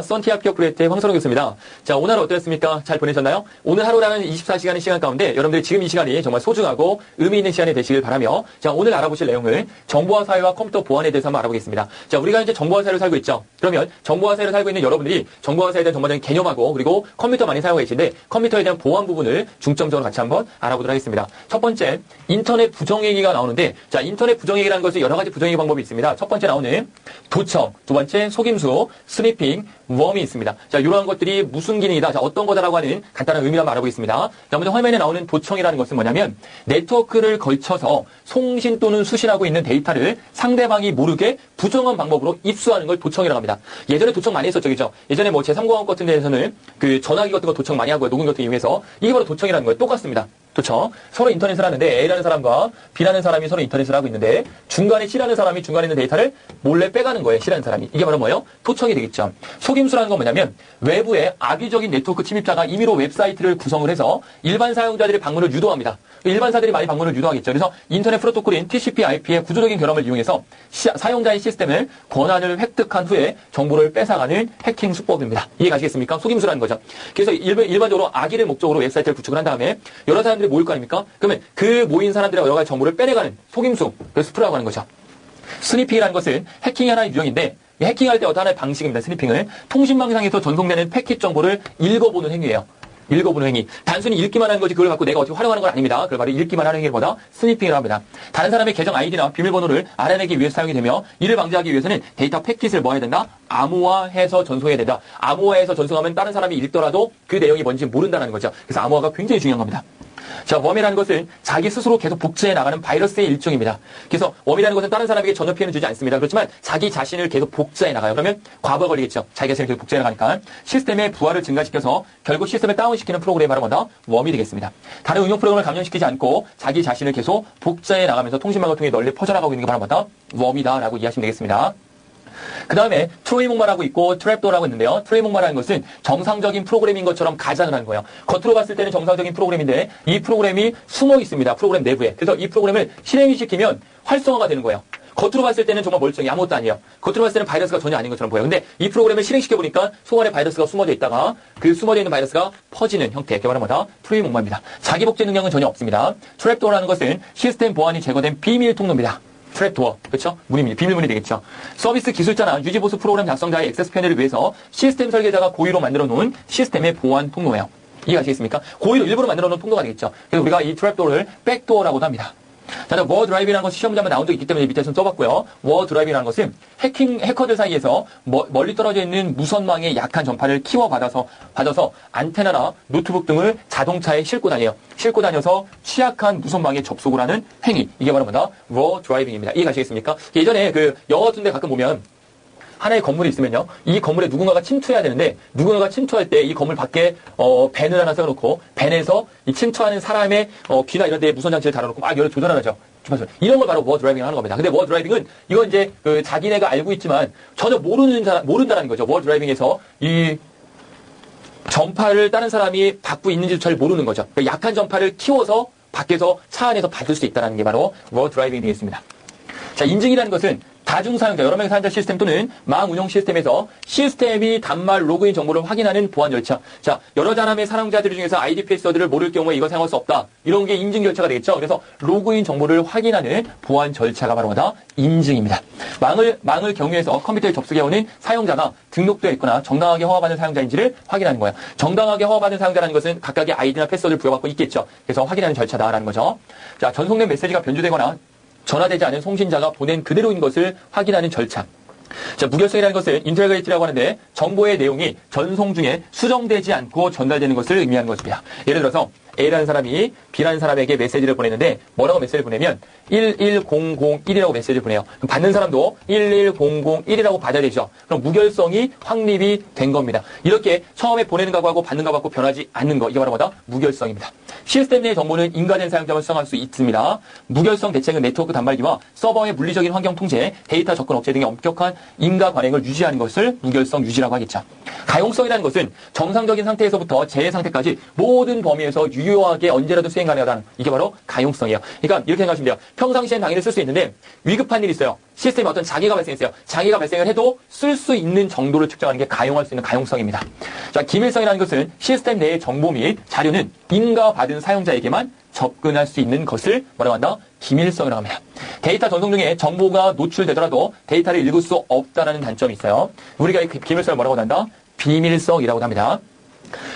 썬티아 피어 프로젝트의 황선홍 교수입니다. 자, 오늘 하루 어떠셨습니까? 잘 보내셨나요? 오늘 하루라는 24시간의 시간 가운데 여러분들이 지금 이 시간이 정말 소중하고 의미 있는 시간이 되시길 바라며 자, 오늘 알아보실 내용을 정보화 사회와 컴퓨터 보안에 대해서 한번 알아보겠습니다. 자, 우리가 이제 정보화 사회를 살고 있죠. 그러면 정보화 사회를 살고 있는 여러분들이 정보화 사회에 대한 전반적인 개념하고 그리고 컴퓨터 많이 사용하고 계신데 컴퓨터에 대한 보안 부분을 중점적으로 같이 한번 알아보도록 하겠습니다. 첫 번째, 인터넷 부정행위가 나오는데 자, 인터넷 부정행위라는 것은 여러 가지 부정행위 방법이 있습니다. 첫 번째 나오는 도청, 두 번째 속임수, 스니핑, 웜이 있습니다. 자, 이러한 것들이 무슨 기능이다. 자, 어떤 거다라고 하는 간단한 의미를 한번 알아보겠습니다. 자, 먼저 화면에 나오는 도청이라는 것은 뭐냐면 네트워크를 걸쳐서 송신 또는 수신하고 있는 데이터를 상대방이 모르게 부정한 방법으로 입수하는 걸 도청이라고 합니다. 예전에 도청 많이 했었죠, 그죠? 예전에 뭐 제3공항 같은 데에서는 그 전화기 같은 거 도청 많이 하고요. 녹음 같은 거 이용해서 이게 바로 도청이라는 거예요. 똑같습니다. 그렇죠? 서로 인터넷을 하는데 A라는 사람과 B라는 사람이 서로 인터넷을 하고 있는데 중간에 C라는 사람이 중간에 있는 데이터를 몰래 빼가는 거예요. C라는 사람이. 이게 바로 뭐예요? 토청이 되겠죠. 속임수라는 건 뭐냐면 외부에 악의적인 네트워크 침입자가 임의로 웹사이트를 구성을 해서 일반 사용자들의 방문을 유도합니다. 일반사들이 많이 방문을 유도하겠죠. 그래서 인터넷 프로토콜인 TCP, IP의 구조적인 결함을 이용해서 시, 사용자의 시스템을 권한을 획득한 후에 정보를 뺏어가는 해킹 수법입니다. 이해 가시겠습니까? 속임수라는 거죠. 그래서 일반, 적으로 악의를 목적으로 웹사이트를 구축을 한 다음에 여러 사람들이 모일 거 아닙니까? 그러면 그 모인 사람들의 여러 가지 정보를 빼내가는 속임수, 그 스프라고 하는 거죠. 스니핑이라는 것은 해킹의 하나의 유형인데 해킹할 때 어떤 하나의 방식입니다. 스니핑을 통신망상에서 전송되는 패킷 정보를 읽어보는 행위예요. 읽어보는 행위. 단순히 읽기만 하는 거지 그걸 갖고 내가 어떻게 활용하는 건 아닙니다. 그걸 바로 읽기만 하는 행위보다 스니핑이라고 합니다. 다른 사람의 계정 아이디나 비밀번호를 알아내기 위해 사용이 되며 이를 방지하기 위해서는 데이터 패킷을 뭐 해야 된다? 암호화해서 전송해야 된다. 암호화해서 전송하면 다른 사람이 읽더라도 그 내용이 뭔지 모른다는 거죠. 그래서 암호화가 굉장히 중요한 겁니다. 자, 웜이라는 것은 자기 스스로 계속 복제해 나가는 바이러스의 일종입니다. 그래서 웜이라는 것은 다른 사람에게 전혀 피해는 주지 않습니다. 그렇지만 자기 자신을 계속 복제해 나가요. 그러면 과부하 걸리겠죠. 자기 자신을 계속 복제해 나가니까 시스템의 부하를 증가시켜서 결국 시스템을 다운시키는 프로그램이 바로 뭐다? 웜이 되겠습니다. 다른 응용 프로그램을 감염시키지 않고 자기 자신을 계속 복제해 나가면서 통신망을 통해 널리 퍼져나가고 있는 게 바로 뭐다? 웜이다라고 이해하시면 되겠습니다. 그 다음에 트레이몽마라고 있고 트랩도어라고 있는데요. 트레이몽마라는 것은 정상적인 프로그램인 것처럼 가장을 하는 거예요. 겉으로 봤을 때는 정상적인 프로그램인데 이 프로그램이 숨어 있습니다. 프로그램 내부에. 그래서 이 프로그램을 실행시키면 활성화가 되는 거예요. 겉으로 봤을 때는 정말 멀쩡히 아무것도 아니에요. 겉으로 봤을 때는 바이러스가 전혀 아닌 것처럼 보여요. 근데 이 프로그램을 실행시켜 보니까 속 안에 바이러스가 숨어져 있다가 그 숨어져 있는 바이러스가 퍼지는 형태. 이렇게 말하면 뭐다? 트레이몽마입니다. 자기 복제 능력은 전혀 없습니다. 트랩도어라는 것은 시스템 보안이 제거된 비밀 통로입니다. 트랩도어, 그렇죠? 문입니다. 비밀문이 되겠죠. 서비스 기술자나 유지보수 프로그램 작성자의 액세스 패널을 위해서 시스템 설계자가 고의로 만들어 놓은 시스템의 보안 통로예요. 이해하시겠습니까? 고의로 일부러 만들어 놓은 통로가 되겠죠. 그래서 우리가 이 트랩도어를 백도어라고도 합니다. 자, 워 드라이브라는 것이 시험 문제 나온 적이 있기 때문에 밑에 좀 써봤고요. 워 드라이브라는 것은 해킹, 해커들 사이에서 멀리 떨어져 있는 무선망의 약한 전파를 키워 받아서, 받아서 안테나나 노트북 등을 자동차에 싣고 다녀요. 싣고 다녀서 취약한 무선망에 접속을 하는 행위. 이게 바로 뭐다? 워 드라이빙입니다. 이해 가시겠습니까? 예전에 그 영어 같은 데 가끔 보면 하나의 건물이 있으면요. 이 건물에 누군가가 침투해야 되는데 누군가가 침투할 때 이 건물 밖에 어, 밴을 하나 세워놓고 밴에서 이 침투하는 사람의 어, 귀나 이런 데에 무선 장치를 달아놓고 막 열을 조절하죠. 이런 걸 바로 워 드라이빙 하는 겁니다. 근데 워 드라이빙은 이건 이제 그 자기네가 알고 있지만 전혀 모르는 사람 모른다는 거죠. 워 드라이빙에서 이 전파를 다른 사람이 받고 있는지도 잘 모르는 거죠. 그러니까 약한 전파를 키워서 밖에서 차 안에서 받을 수 있다는 게 바로 워 드라이빙이 되겠습니다. 자, 인증이라는 것은 다중사용자, 여러 명의 사용자 시스템 또는 망 운영 시스템에서 시스템이 단말 로그인 정보를 확인하는 보안 절차. 자, 여러 사람의 사용자들 중에서 아이디 패스워드를 모를 경우에 이거 사용할 수 없다. 이런 게 인증 절차가 되겠죠. 그래서 로그인 정보를 확인하는 보안 절차가 바로 뭐다? 인증입니다. 망을, 망을 경유해서 컴퓨터에 접속해오는 사용자가 등록되어 있거나 정당하게 허가받은 사용자인지를 확인하는 거예요. 정당하게 허가받은 사용자라는 것은 각각의 아이디나 패스워드를 부여받고 있겠죠. 그래서 확인하는 절차다라는 거죠. 자, 전송된 메시지가 변조되거나 전화되지 않은 송신자가 보낸 그대로인 것을 확인하는 절차. 자, 무결성이라는 것은 인터그레이트라고 하는데 정보의 내용이 전송 중에 수정되지 않고 전달되는 것을 의미하는 것입니다. 예를 들어서 A라는 사람이 B라는 사람에게 메시지를 보내는데 뭐라고 메시지를 보내면 11001이라고 메시지를 보내요. 받는 사람도 11001이라고 받아야 되죠. 그럼 무결성이 확립이 된 겁니다. 이렇게 처음에 보내는 거하고 받는 거하고 변하지 않는 거 이게 바로 뭐다? 무결성입니다. 시스템 내 정보는 인간의 사용자만 수정할 수 있습니다. 무결성 대책은 네트워크 단말기와 서버의 물리적인 환경 통제, 데이터 접근 업체 등의 엄격한 인가 관행을 유지하는 것을 무결성 유지라고 하겠죠. 가용성이라는 것은 정상적인 상태에서부터 재해 상태까지 모든 범위에서 유효 하게 언제라도 수행 가능하다는 이게 바로 가용성이에요. 그러니까 이렇게 생각하시면 돼요. 평상시엔 당연히 쓸 수 있는데 위급한 일이 있어요. 시스템에 어떤 장애가 발생했어요. 장애가 발생을 해도 쓸 수 있는 정도를 측정하는 게 가용할 수 있는 가용성입니다. 자, 기밀성이라는 것은 시스템 내의 정보 및 자료는 인가받은 사용자에게만 접근할 수 있는 것을 뭐라고 한다? 기밀성이라고 합니다. 데이터 전송 중에 정보가 노출되더라도 데이터를 읽을 수 없다는 단점이 있어요. 우리가 이 기밀성을 뭐라고 한다? 비밀성이라고 합니다.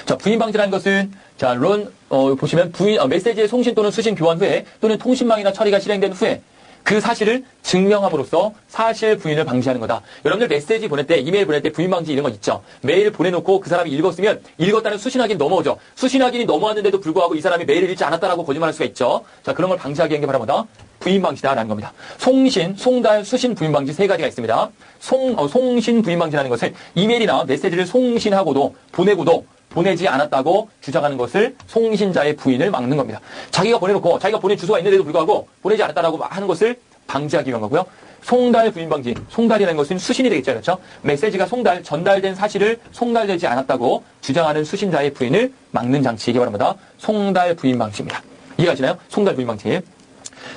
자, 부인 방지라는 것은 자, 론 어, 보시면 부인 어, 메시지의 송신 또는 수신 교환 후에 또는 통신망이나 처리가 실행된 후에 그 사실을 증명함으로써 사실 부인을 방지하는 거다. 여러분들 메시지 보낼 때, 이메일 보낼 때 부인 방지 이런 거 있죠. 메일 보내놓고 그 사람이 읽었으면 읽었다는 수신 확인 넘어오죠. 수신 확인이 넘어왔는데도 불구하고 이 사람이 메일을 읽지 않았다라고 거짓말할 수가 있죠. 자, 그런 걸 방지하기 위한 게 바로 뭐다? 부인 방지다라는 겁니다. 송신, 송달, 수신 부인 방지 세 가지가 있습니다. 송, 어, 송신 부인 방지라는 것은 이메일이나 메시지를 송신하고도 보내고도 보내지 않았다고 주장하는 것을 송신자의 부인을 막는 겁니다. 자기가 보내놓고 자기가 보낸 주소가 있는데도 불구하고 보내지 않았다라고 하는 것을 방지하기 위한 거고요. 송달 부인 방지. 송달이라는 것은 수신이 되겠죠. 그렇죠? 메시지가 송달, 전달된 사실을 송달되지 않았다고 주장하는 수신자의 부인을 막는 장치. 뭐다? 송달 부인 방지입니다. 이해가시나요? 송달 부인 방지.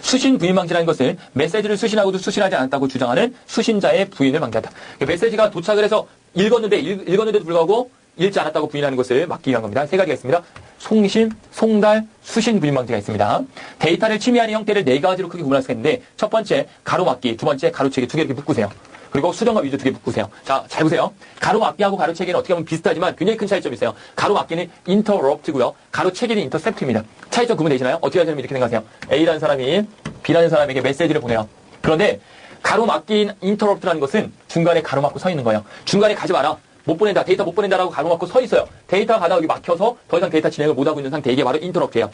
수신 부인 방지라는 것은 메시지를 수신하고도 수신하지 않았다고 주장하는 수신자의 부인을 방지한다. 메시지가 도착을 해서 읽었는데 읽, 읽었는데도 불구하고 읽지 않았다고 부인하는 것을 막기 위한 겁니다. 세 가지가 있습니다. 송신, 송달, 수신 부인 방지가 있습니다. 데이터를 침해하는 형태를 네 가지로 크게 구분할 수가 있는데 첫 번째 가로막기, 두 번째 가로채기 두 개 이렇게 묶으세요. 그리고 수정과 위조 두 개 묶으세요. 자, 잘 보세요. 가로막기하고 가로채기는 어떻게 보면 비슷하지만 굉장히 큰 차이점이 있어요. 가로막기는 interrupt고요. 가로채기는 intercept입니다. 차이점 구분되시나요? 어떻게 하시면 이렇게 생각하세요? A라는 사람이 B라는 사람에게 메시지를 보내요. 그런데 가로막기인 interrupt라는 것은 중간에 가로막고 서 있는 거예요. 중간에 가지 마라. 못 보낸다, 데이터 못 보낸다라고 가로막고 서 있어요. 데이터 가다가 여기 막혀서 더 이상 데이터 진행을 못 하고 있는 상태. 이게 바로 인터럽트예요.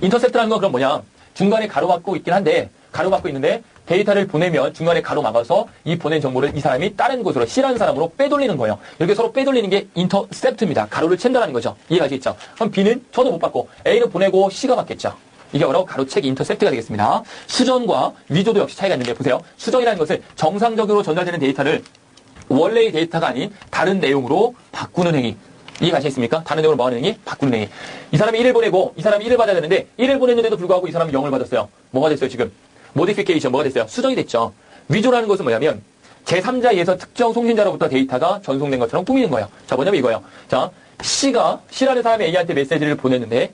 인터셉트라는 건 그럼 뭐냐? 중간에 가로막고 있긴 한데, 가로막고 있는데, 데이터를 보내면 중간에 가로막아서 이 보낸 정보를 이 사람이 다른 곳으로, 싫어하는 사람으로 빼돌리는 거예요. 이렇게 서로 빼돌리는 게 인터셉트입니다. 가로를 챈다는 거죠. 이해가시겠죠? 그럼 B는 저도 못 받고, A는 보내고 C가 받겠죠. 이게 바로 가로책 인터셉트가 되겠습니다. 수전과 위조도 역시 차이가 있는데 보세요. 수전이라는 것은 정상적으로 전달되는 데이터를 원래의 데이터가 아닌 다른 내용으로 바꾸는 행위. 이해가시겠습니까? 다른 내용으로 뭐하는 행위? 바꾸는 행위. 이 사람이 1을 보내고 이 사람이 1을 받아야 되는데 1을 보냈는데도 불구하고 이 사람이 0을 받았어요. 뭐가 됐어요 지금? 모디피케이션 뭐가 됐어요? 수정이 됐죠. 위조라는 것은 뭐냐면 제3자에 의해서 특정 송신자로부터 데이터가 전송된 것처럼 꾸미는 거예요. 자 뭐냐면 이거예요. 자 C가 C라는 사람이 A한테 메시지를 보냈는데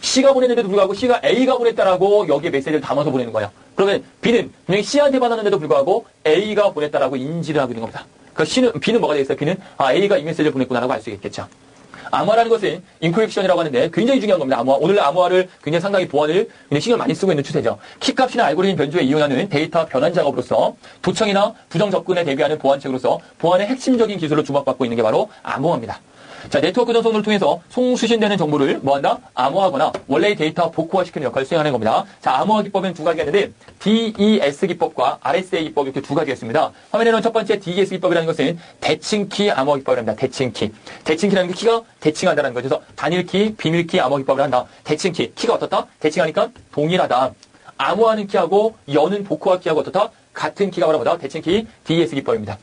C가 보냈는데도 불구하고 C가 A가 보냈다라고 여기에 메시지를 담아서 보내는 거예요. 그러면 B는 분명히 C한테 받았는데도 불구하고 A가 보냈다라고 인지를 하고 있는 겁니다. 그 C는, B는 뭐가 되겠어요? B는, 아, A가 이 메시지를 보냈구나라고 알 수 있겠죠. 암호화라는 것은 인크립션이라고 하는데 굉장히 중요한 겁니다. 암호화. 오늘 암호화를 굉장히 상당히 보안을 굉장히 신경을 많이 쓰고 있는 추세죠. 키값이나 알고리즘 변조에 이용하는 데이터 변환 작업으로서 도청이나 부정 접근에 대비하는 보안책으로서 보안의 핵심적인 기술로 주목받고 있는 게 바로 암호화입니다. 자, 네트워크 전송을 통해서 송수신되는 정보를 뭐한다? 암호하거나 원래의 데이터 복구화시키는 역할을 수행하는 겁니다. 자, 암호화 기법은 두 가지가 있는데 DES 기법과 RSA 기법 이렇게 두 가지가 있습니다. 화면에 는 첫 번째 DES 기법이라는 것은 대칭키 암호화 기법이랍니다. 대칭키. 대칭키라는 게 키가 대칭한다는 거죠. 그래서 단일키, 비밀키 암호화 기법을 한다. 대칭키. 키가 어떻다? 대칭하니까 동일하다. 암호하는 키하고 여는 복구화 키하고 어떻다? 같은 키가 바로 뭐다? 대칭키 DES 기법입니다.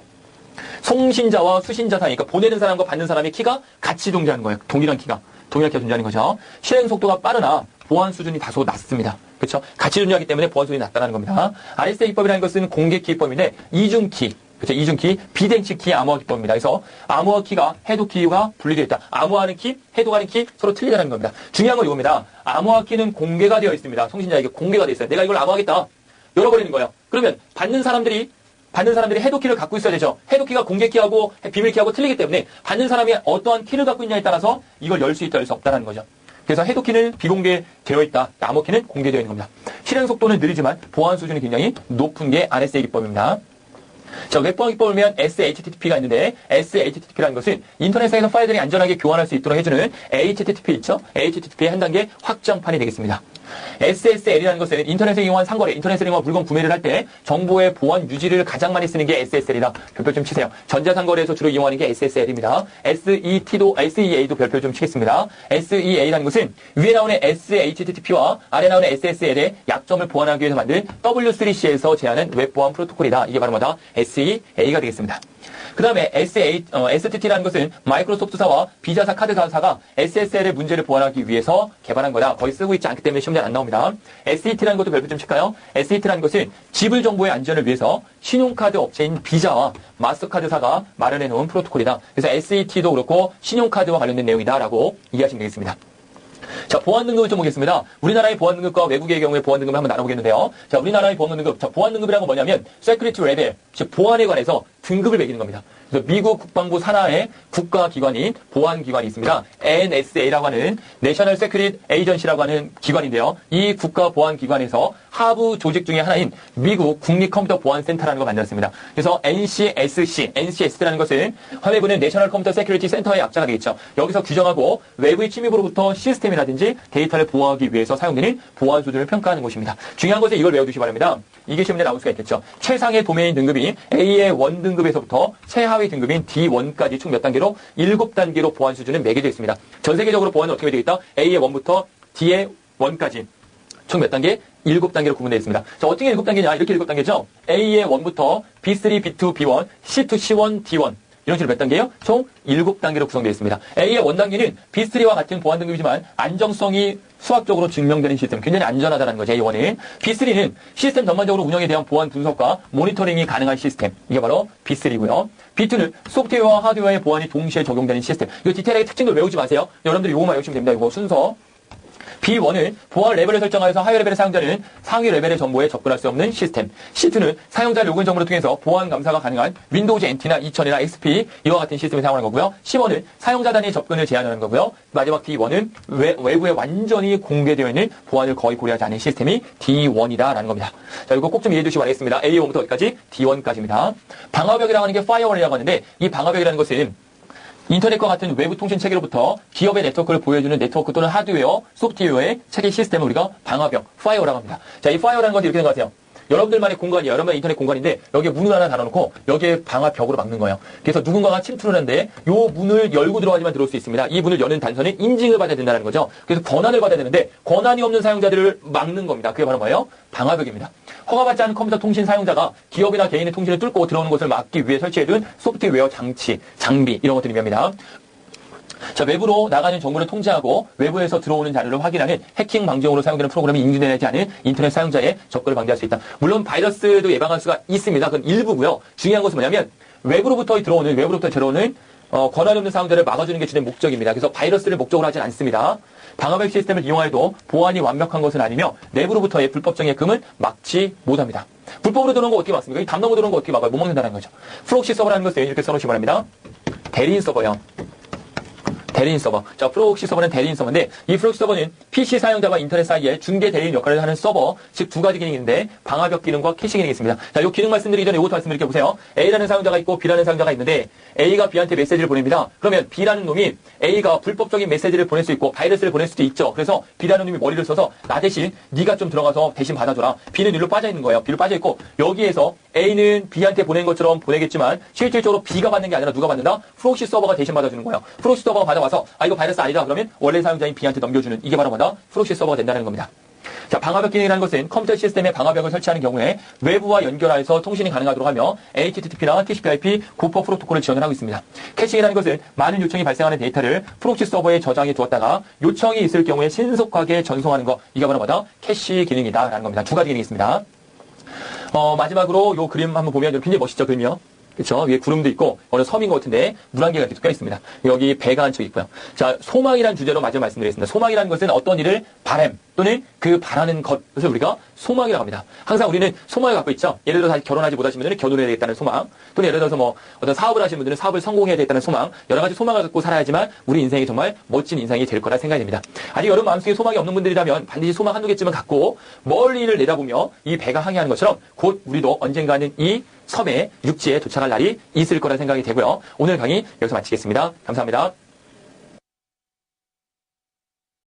송신자와 수신자 사이, 그러니까 보내는 사람과 받는 사람의 키가 같이 존재하는 거예요. 동일한 키가. 동일한 키가 존재하는 거죠. 실행 속도가 빠르나 보안 수준이 다소 낮습니다. 그렇죠? 같이 존재하기 때문에 보안 수준이 낮다는 겁니다. RSA 기법이라는 것은 공개 키 기법인데 이중키, 그렇죠? 이중키, 비대칭 키 암호화 기법입니다. 그래서 암호화 키가 해독 키가 분리되어 있다. 암호하는 키, 해독하는 키 서로 틀리다는 겁니다. 중요한 건 이겁니다. 암호화 키는 공개가 되어 있습니다. 송신자에게 공개가 되어 있어요. 내가 이걸 암호하겠다. 열어버리는 거예요. 그러면 받는 사람들이 받는 사람들이 해독키를 갖고 있어야 되죠. 해독키가 공개 키하고 비밀 키하고 틀리기 때문에 받는 사람이 어떠한 키를 갖고 있냐에 따라서 이걸 열 수 있다, 열 수 없다라는 거죠. 그래서 해독키는 비공개되어 있다. 암호키는 공개되어 있는 겁니다. 실행 속도는 느리지만 보안 수준이 굉장히 높은 게 RSA 기법입니다. 자, 웹보안 기법을 보면 SHTTP가 있는데 SHTTP라는 것은 인터넷상에서 파일들이 안전하게 교환할 수 있도록 해주는 HTTP 있죠? HTTP의 한 단계 확장판이 되겠습니다. SSL이라는 것은 인터넷을 이용한 상거래, 인터넷을 이용한 물건 구매를 할 때 정보의 보안 유지를 가장 많이 쓰는 게 SSL이다. 별표 좀 치세요. 전자상거래에서 주로 이용하는 게 SSL입니다. SET도, SEA도 별표 좀 치겠습니다. SEA라는 것은 위에 나오는 SHTTP와 아래 나오는 SSL의 약점을 보완하기 위해서 만든 W3C에서 제안한 웹보안 프로토콜이다. 이게 바로 뭐다? SEA가 되겠습니다. 그 다음에 SA, 어, STT라는 것은 마이크로소프트사와 비자사 카드사가 SSL의 문제를 보완하기 위해서 개발한 거다. 거의 쓰고 있지 않기 때문에 시험 에 안 나옵니다. SET라는 것도 별표 좀 칠까요? SET라는 것은 지불 정보의 안전을 위해서 신용카드 업체인 비자와 마스터카드사가 마련해 놓은 프로토콜이다. 그래서 SET도 그렇고 신용카드와 관련된 내용이다라고 이해하시면 되겠습니다. 자, 보안 등급을 좀 보겠습니다. 우리나라의 보안 등급과 외국의 경우의 보안 등급을 한번 나눠보겠는데요. 자, 우리나라의 보안 등급. 자, 보안 등급이라는 건 뭐냐면, 세큐리티 레벨, 즉 보안에 관해서 등급을 매기는 겁니다. 그래서 미국 국방부 산하의 국가기관인 보안기관이 있습니다. NSA라고 하는 내셔널 세큐리티 에이전시라고 하는 기관인데요. 이 국가보안기관에서 하부 조직 중에 하나인 미국 국립컴퓨터보안센터라는 걸 만들었습니다. 그래서 NCSC, NCS라는 것은 화면부는 내셔널 컴퓨터 센터의 약자가 되겠죠. 여기서 규정하고 외부의 침입으로부터 시스템이라든지 데이터를 보호하기 위해서 사용되는 보안 수준을 평가하는 곳입니다. 중요한 것은 이걸 외워두시기 바랍니다. 이게 시험에 나올 수가 있겠죠. 최상의 도메인 등급이 A의 원 등급에서부터 최하위 등급인 D1까지 총 몇 단계로 7단계로 보안 수준은 매겨져 있습니다. 전 세계적으로 보안은 어떻게 되어 있다? A의 1부터 D의 1까지 총 몇 단계? 7단계로 구분되어 있습니다. 자, 어떻게 7단계냐? 이렇게 7단계죠? A의 1부터 B3, B2, B1, C2, C1, D1. 이런 식으로 몇 단계예요? 총 7단계로 구성되어 있습니다. A의 원단계는 B3와 같은 보안 등급이지만 안정성이 수학적으로 증명되는 시스템, 굉장히 안전하다는 거죠, A1은. B3는 시스템 전반적으로 운영에 대한 보안 분석과 모니터링이 가능한 시스템. 이게 바로 B3고요. B2는 소프트웨어와 하드웨어의 보안이 동시에 적용되는 시스템. 이 디테일하게 특징을 외우지 마세요. 여러분들이 요거만 외우시면 됩니다. 이거 순서. B1은 보안 레벨을 설정하여서 하위 레벨의 사용자는 상위 레벨의 정보에 접근할 수 없는 시스템. C2는 사용자 로그인 정보를 통해서 보안 감사가 가능한 윈도우즈 NT나 2000이나 XP 이와 같은 시스템을 사용하는 거고요. C1은 사용자 단위 접근을 제한하는 거고요. 마지막 D1은 외, 외부에 완전히 공개되어 있는 보안을 거의 고려하지 않는 시스템이 D1이다라는 겁니다. 자, 이거 꼭 좀 이해해 주시기 바라겠습니다. A1부터 어디까지? D1까지입니다. 방화벽이라고 하는 게 파이어월이라고 하는데 이 방화벽이라는 것은 인터넷과 같은 외부 통신 체계로부터 기업의 네트워크를 보여주는 네트워크 또는 하드웨어, 소프트웨어의 체계 시스템을 우리가 방화벽, 파이어라고 합니다. 자, 이 파이어라는 것이 이렇게 된것 같아요. 여러분들만의 공간이에요. 여러분의 인터넷 공간인데 여기에 문을 하나 달아놓고 여기에 방화 벽으로 막는 거예요. 그래서 누군가가 침투를 하는데 이 문을 열고 들어가지만 들어올 수 있습니다. 이 문을 여는 단서는 인증을 받아야 된다는 거죠. 그래서 권한을 받아야 되는데 권한이 없는 사용자들을 막는 겁니다. 그게 바로 뭐예요? 방화벽입니다. 허가받지 않은 컴퓨터 통신 사용자가 기업이나 개인의 통신을 뚫고 들어오는 것을 막기 위해 설치해둔 소프트웨어 장치, 장비 이런 것들이 의미합니다. 자, 외부로 나가는 정보를 통제하고 외부에서 들어오는 자료를 확인하는 해킹 방지용으로 사용되는 프로그램이 인증되지 않은 인터넷 사용자의 접근을 방지할 수 있다. 물론 바이러스도 예방할 수가 있습니다. 그건 일부고요. 중요한 것은 뭐냐면 외부로부터 들어오는 외부로부터 들어오는 어, 권한 없는 사용자를 막아주는 게 주된 목적입니다. 그래서 바이러스를 목적으로 하진 않습니다. 방어벽 시스템을 이용하여도 보안이 완벽한 것은 아니며 내부로부터의 불법적인 금은 막지 못합니다. 불법으로 들어오는 거 어떻게 막습니까? 이 담당으로 들어오는 거 어떻게 막아요? 못 막는다는 거죠. 프록시 서버라는 것은 이렇게 써놓으시기 바랍니다. 대리인 서버요. 대리인 서버. 자, 프록시 서버는 대리인 서버인데 이 프록시 서버는 PC 사용자와 인터넷 사이에 중개 대리인 역할을 하는 서버, 즉 두 가지 기능이 있는데 방화벽 기능과 캐시 기능이 있습니다. 자, 이 기능 말씀드리기 전에 이것도 말씀드릴게요. 보세요. A라는 사용자가 있고 B라는 사용자가 있는데 A가 B한테 메시지를 보냅니다. 그러면 B라는 놈이 A가 불법적인 메시지를 보낼 수 있고 바이러스를 보낼 수도 있죠. 그래서 B라는 놈이 머리를 써서 나 대신 네가 좀 들어가서 대신 받아줘라. B는 일로 빠져 있는 거예요. B로 빠져 있고 여기에서 A는 B한테 보낸 것처럼 보내겠지만 실질적으로 B가 받는 게 아니라 누가 받는다? 프록시 서버가 대신 받아주는 거예요. 프록시 서버가 받아 와서 아 이거 바이러스 아니다 그러면 원래 사용자인 B한테 넘겨주는 이게 바로 뭐다? 프록시 서버가 된다는 겁니다. 자, 방화벽 기능이라는 것은 컴퓨터 시스템에 방화벽을 설치하는 경우에 외부와 연결하여서 통신이 가능하도록 하며 HTTP나 TCP/IP 고포 프로토콜을 지원을 하고 있습니다. 캐싱이라는 것은 많은 요청이 발생하는 데이터를 프록시 서버에 저장해 두었다가 요청이 있을 경우에 신속하게 전송하는 것 이게 바로 뭐다? 캐시 기능이다라는 겁니다. 두 가지 기능이 있습니다. 어, 마지막으로 요 그림 한번 보면 굉장히 멋있죠, 그림이요? 그렇죠. 위에 구름도 있고 어느 섬인 것 같은데 물한 개가 이렇게 껴 있습니다. 여기 배가 한 척 있고요. 자, 소망이라는 주제로 마저 말씀드리겠습니다. 소망이라는 것은 어떤 일을 바램 또는 그 바라는 것을 우리가 소망이라고 합니다. 항상 우리는 소망을 갖고 있죠. 예를 들어서 결혼하지 못하신 분들은 결혼해야 되겠다는 소망, 또는 예를 들어서 뭐 어떤 사업을 하시는 분들은 사업을 성공해야 되겠다는 소망, 여러 가지 소망을 갖고 살아야지만 우리 인생이 정말 멋진 인생이 될 거라 생각이 됩니다. 아직 여러분 마음속에 소망이 없는 분들이라면 반드시 소망 한두 개쯤은 갖고 멀리를 내다보며 이 배가 항해하는 것처럼 곧 우리도 언젠가는 이 섬에 육지에 도착할 날이 있을 거라 생각이 되고요. 오늘 강의 여기서 마치겠습니다. 감사합니다.